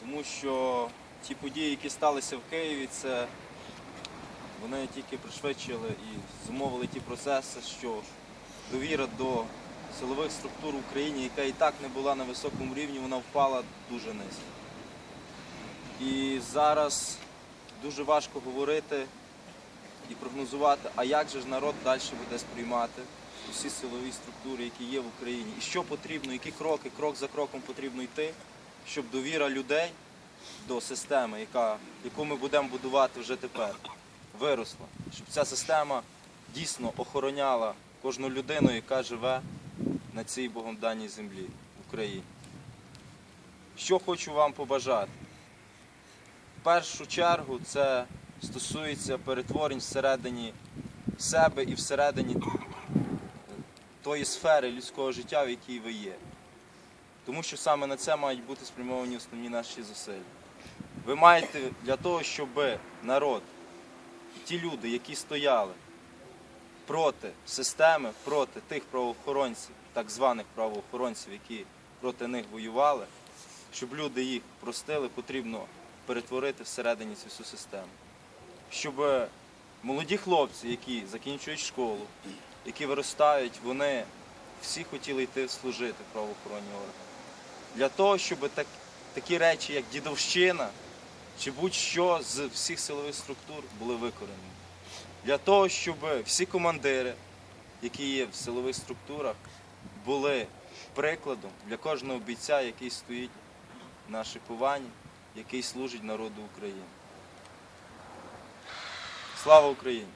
тому що ті події, які сталися в Києві, це вони тільки пришвидшили і зумовили ті процеси, що довіра до силових структур в Україні, яка і так не була на високому рівні, вона впала дуже низько. І зараз дуже важко говорити і прогнозувати, а як же ж народ далі буде сприймати усі силові структури, які є в Україні, і що потрібно, які кроки, крок за кроком потрібно йти, щоб довіра людей до системи, яка, яку ми будемо будувати вже тепер, виросла, щоб ця система дійсно охороняла кожну людину, яка живе на цій Богом даній землі в Україні. Що хочу вам побажати? В першу чергу це стосується перетворень всередині себе і всередині тої сфери людського життя, в якій ви є. Тому що саме на це мають бути спрямовані основні наші зусилля. Ви маєте для того, щоб народ, ті люди, які стояли проти системи, проти тих правоохоронців, так званих правоохоронців, які проти них воювали, щоб люди їх простили, потрібно перетворити всередині цю всю систему. Щоб молоді хлопці, які закінчують школу, які виростають, вони всі хотіли йти служити в правоохоронні органи. Для того, щоб так, такі речі, як дідовщина чи будь-що з всіх силових структур були викорені. Для того, щоб всі командири, які є в силових структурах, були прикладом для кожного бійця, який стоїть на шикуванні, який служить народу України. Слава Україні!